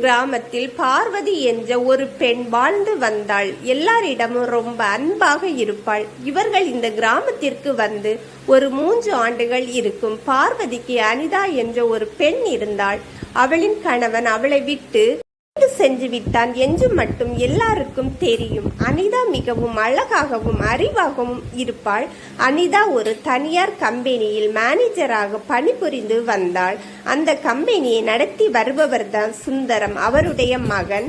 கிராமத்தில் பார்வதி என்ற ஒரு பெண் வாழ்ந்து வந்தாள். எல்லாரிடமும் ரொம்ப அன்பாக இருப்பாள். இவர்கள் இந்த கிராமத்திற்கு வந்து ஒரு மூன்று ஆண்டுகள் இருக்கும். பார்வதிக்கு அனிதா என்ற ஒரு பெண் இருந்தாள். அவளின் கணவன் அவளை விட்டு செஞ்சுவிட்டான் விட்டான் என்று மட்டும் எல்லாருக்கும் தெரியும். அனிதா மிகவும் அழகாகவும் அறிவாகவும் இருப்பாள். அனிதா ஒரு தனியார் கம்பெனியில் மேனேஜராக பணிபுரிந்து வந்தாள். அந்த கம்பெனியை நடத்தி வருபவர்தான் சுந்தரம் அவருடைய மகன்.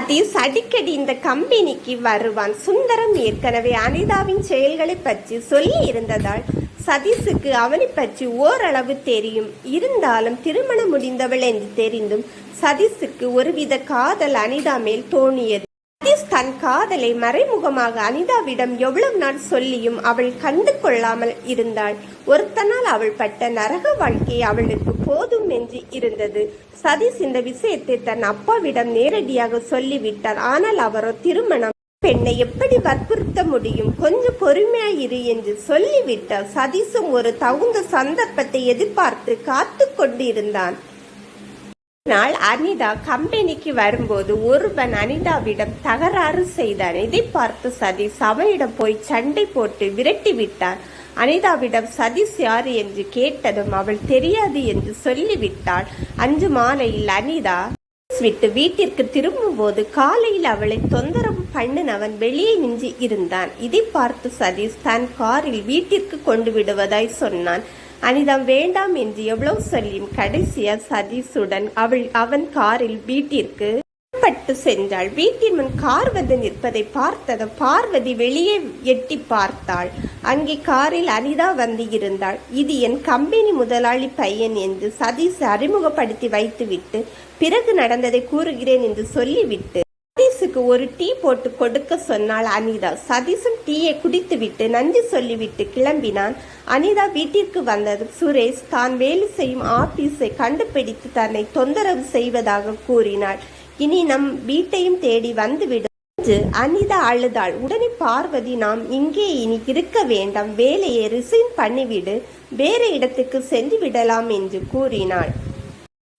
சதீஷ் அடிக்கடி இந்த கம்பெனிக்கு வருவான். சுந்தரம் ஏற்கனவே அனிதாவின் செயல்களை பற்றி சொல்லி இருந்ததால் சதீஷுக்கு அவனை பற்றி ஓரளவு தெரியும். இருந்தாலும் திருமணம் முடிந்தவள் என்று தெரிந்தும் சதீஷுக்கு ஒருவித காதல் அனிதா மேல் தோணியது. சதீஷ் தன் காதலை மறைமுகமாக அனிதாவிடம் எவ்வளவு நாள் சொல்லியும் அவள் கண்டு கொள்ளாமல் இருந்தாள். ஒருத்தனால் அவள் பட்ட நரக வாழ்க்கை அவளுக்கு போதும் என்று இருந்தது. சதீஷ் இந்த விஷயத்தை தன் அப்பாவிடம் நேரடியாக சொல்லிவிட்டார். ஆனால் அவரோ திருமணம் பெண்ணை எப்படி வற்புறுத்த முடியும்? கொஞ்சம் பொறுமையாயிரு என்று சொல்லிவிட்டால் சதீஷும் ஒரு தகுந்த சந்தர்ப்பத்தை எதிர்பார்த்து காத்து கொண்டிருந்தான். நாள் அனிதா கம்பெனிக்கு வரும்போது ஒருவன் அனிதாவிடம் தகராறு செய்தான். இதை பார்த்து சதீஷ் அவனிடம் போய் சண்டை போட்டு விரட்டி விட்டான் அனிதாவிடம் சதீஷ் யாரு என்று கேட்டதும் அவள் தெரியாது என்று சொல்லிவிட்டாள். அன்று மாலையில் அனிதா விட்டு வீட்டிற்கு திரும்பும்போது காலையில் அவளை தொந்தரவு பண்ணினவன் வெளியே நின்று இருந்தான். இதை பார்த்து சதீஷ் தன் காரில் வீட்டிற்கு கொண்டு விடுவதாய் சொன்னான். அனிதம் வேண்டாம் என்று எவ்வளவு சொல்லியும் கடைசியா சதீஷுடன் அவள் அவன் காரில் வீட்டிற்கு பட்டு சென்றாள். வீட்டின் முன் கார் வந்து நிற்பதை பார்த்ததும் பார்வதி வெளியே எட்டி பார்த்தாள். அங்கே காரில் அனிதா வந்து இருந்தாள். இது என் கம்பெனி முதலாளி பையன் என்று சதீஷ் அறிமுகப்படுத்தி வைத்துவிட்டு பிறகு நடந்ததை கூறுகிறேன் என்று சொல்லிவிட்டு சதீஷுக்கு ஒரு டீ போட்டு கொடுக்க சொன்னாள் அனிதா. சதீஷும் டீயை குடித்துவிட்டு நன்றி சொல்லிவிட்டு கிளம்பினான். அனிதா வீட்டிற்கு வந்ததும் சுரேஷ் தான் வேலை செய்யும் ஆபீஸை கண்டுபிடித்து தன்னை தொந்தரவு செய்வதாக கூறினாள். இனி நம் வீட்டையும் தேடி வந்துவிடும். என்று அனிதா அழுதாள். உடனே பார்வதி நாம் இங்கே இனி இருக்க வேண்டாம். வேலையை ரிசைன் பண்ணிவிடு. வேறு இடத்துக்கு சென்று விடலாம் என்று கூறினாள்.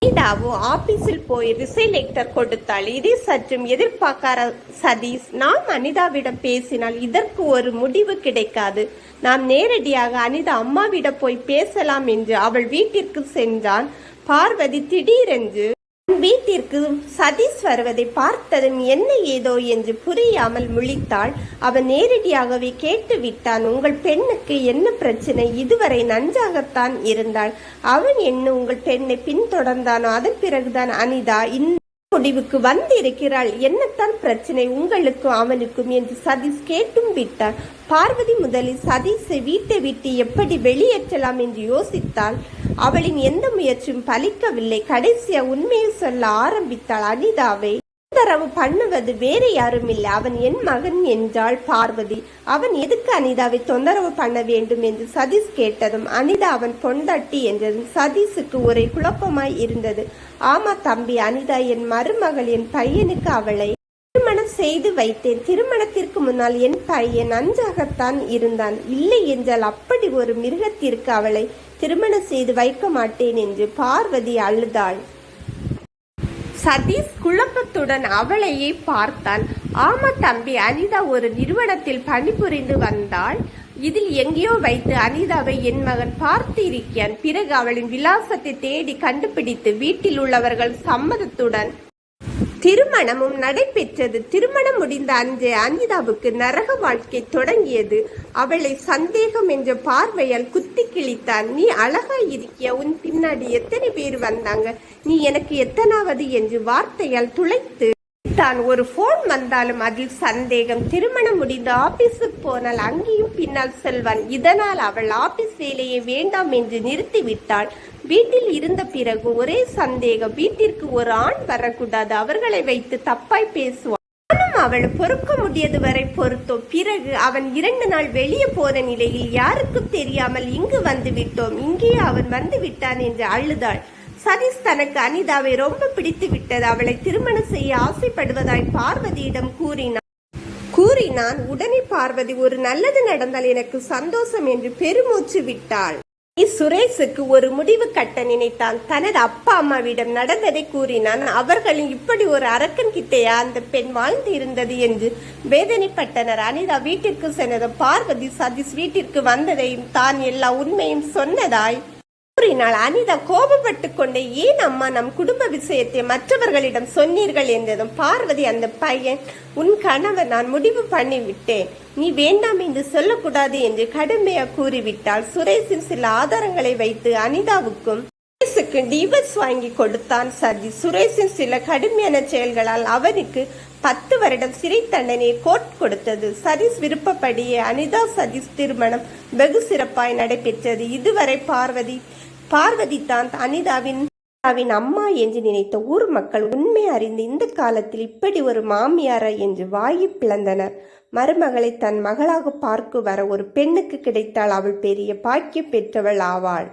அனிதாவோ ஆபீஸில் போய் ரிசைலெக்டர் கொடுத்தாள். இதை சற்றும் எதிர்பார்க்காத சதீஷ் நாம் அனிதாவிடம் பேசினால் இதற்கு ஒரு முடிவு கிடைக்காது. நாம் நேரடியாக அனிதா அம்மாவிடம் போய் பேசலாம் என்று அவள் வீட்டிற்கு சென்றான். பார்வதி திடீரென்று வீட்டிற்கு சதீஷ் வருவதை பார்த்ததும் என்ன ஏதோ என்று புரியாமல் முழித்தாள். அவன் நேரடியாகவே கேட்டு விட்டான் உங்கள் பெண்ணுக்கு என்ன பிரச்சனை? இதுவரை நன்றாகத்தான் இருந்தாள். அவன் என்ன உங்கள் பெண்ணை பின்தொடர்ந்தானோ அதன் பிறகுதான் அனிதா இன் முடிவுக்கு வந்திருக்கிறாள். என்னத்தான் பிரச்சனை உங்களுக்கும் அவனுக்கும் என்று சதீஷ் கேட்டும் விட்டார். பார்வதி முதலில் சதீஷை வீட்டை விட்டு எப்படி வெளியேற்றலாம் என்று யோசித்தாள். அவளின் எந்த முயற்சியும் பலிக்கவில்லை. கடைசியா உண்மையை சொல்ல ஆரம்பித்தாள் அனிதாவை. தொந்தரவு பண்ணுவது வேறு யாரும் இல்லை அவன் என் மகன் என்றாள் பார்வதி. அவன் எதுக்கு அனிதாவை தொந்தரவு பண்ண வேண்டும் என்று சதீஷ் கேட்டதும் அனிதா அவன் பொண்டாட்டி என்றதும் சதீஷுக்கு ஒரே குழப்பமாய் இருந்தது. ஆமா தம்பி அனிதா என் மருமகள் என் பையனுக்கு அவளை திருமணம் செய்து வைத்தேன். திருமணத்திற்கு முன்னால் என் பையன் நன்றாகத்தான் இருந்தான். இல்லை என்றால் அப்படி ஒரு மிருகத்திற்கு அவளை திருமணம் செய்து வைக்க மாட்டேன் என்று பார்வதி அழுதாள். சதீஷ் குழப்பத்துடன் அவளையே பார்த்தான். ஆமா தம்பி அனிதா ஒரு நிறுவனத்தில் பணிபுரிந்து வந்தாள். இதில் எங்கேயோ வைத்து அனிதாவை என் மகன் பார்த்திருக்கிறான். பிறகு அவளின் விலாசத்தை தேடி கண்டுபிடித்து வீட்டில் உள்ளவர்கள் சம்மதத்துடன் திருமணமும் நடைபெற்றது. திருமணம் முடிந்த அன்று அனிதாவுக்கு நரக வாழ்க்கை தொடங்கியது. அவளை சந்தேகம் என்ற பார்வையால் குத்தி கிழித்தான். நீ அழகா இருக்கிய? உன் பின்னாடி எத்தனை பேர் வந்தாங்க? நீ எனக்கு எத்தனாவது? என்று வார்த்தையால் துளைத்து தான் ஒரு போன் வந்தாலும் அதில் சந்தேகம். திருமணம் முடிந்து ஆபீஸுக்கு போனால் அங்கேயும் பின்னால் செல்வான். இதனால் அவள் ஆபீஸ் வேலையை வேண்டாம் என்று நிறுத்திவிட்டாள் வீட்டில் இருந்த பிறகு ஒரே சந்தேகம் வீட்டிற்கு ஒரு ஆண் வரக்கூடாது அவர்களை வைத்து தப்பாய் பேசுவான். அவள் பொறுக்க முடியது வரை பொறுத்தோம். பிறகு அவன் இரண்டு நாள் வெளியே போன நிலையில் யாருக்கும் தெரியாமல் இங்கு வந்து விட்டோம். இங்கே அவன் வந்து விட்டான் என்று அழுதாள். சதீஷ் தனக்கு அனிதாவை ரொம்ப பிடித்து விட்டது. அவளை திருமணம் செய்ய ஆசைப்படுவதாய் பார்வதியிடம் கூறினான். கூறினான் உடனே பார்வதி ஒரு நல்லது நடந்தால் எனக்கு சந்தோஷம் என்று பெருமூச்சு விட்டாள். சுரேஷுக்கு ஒரு முடிவு கட்ட நினைத்தான். தனது அப்பா அம்மாவிடம் நடந்ததை கூறினான். அவர்களும் இப்படி ஒரு அரக்கன் கிட்டையா அந்த பெண் வாழ்ந்து இருந்தது என்று வேதனைப்பட்டனர். அனிதா வீட்டிற்கு சென்றதும் பார்வதி சதீஷ் வீட்டிற்கு வந்ததையும் தான் எல்லா உண்மையும் சொன்னதாய் கூறினாள் அனிதா கோபப்பட்டு கொண்டே ஏன் அம்மா நம் குடும்ப விஷயத்தை மற்றவர்களிடம் சொன்னீர்கள் என்றதும் பார்வதி அந்த பையன் உன் கணவர் நான் முடிவு பண்ணிவிட்டேன். நீ வேண்டாம் என்று சொல்லக்கூடாது என்று கடுமையாக கூறிவிட்டால் சுரேஷின் சில ஆதாரங்களை வைத்து அனிதாவுக்கும் சுரேஷுக்கு டிவர்ஸ் வாங்கி கொடுத்தான் சதி சுரேஷின் சில கடுமையான செயல்களால் அவனுக்கு பத்து வருடம் சிறை தண்டனை கோர்ட் கொடுத்தது. சதீஷ் விருப்பப்படியே அனிதா சதீஷ் திருமணம் வெகு சிறப்பாய் நடைபெற்றது. இதுவரை பார்வதி பார்வதி தான் அனிதாவின் அனிதாவின் அம்மா என்று நினைத்த ஊர் மக்கள் உண்மை அறிந்து இந்த காலத்தில் இப்படி ஒரு மாமியாரா என்று வாயு பிளந்தனர். மருமகளை தன் மகளாக பார்க்க வர ஒரு பெண்ணுக்கு கிடைத்தால் அவள் பெரிய பாக்கியம் பெற்றவள் ஆவாள்.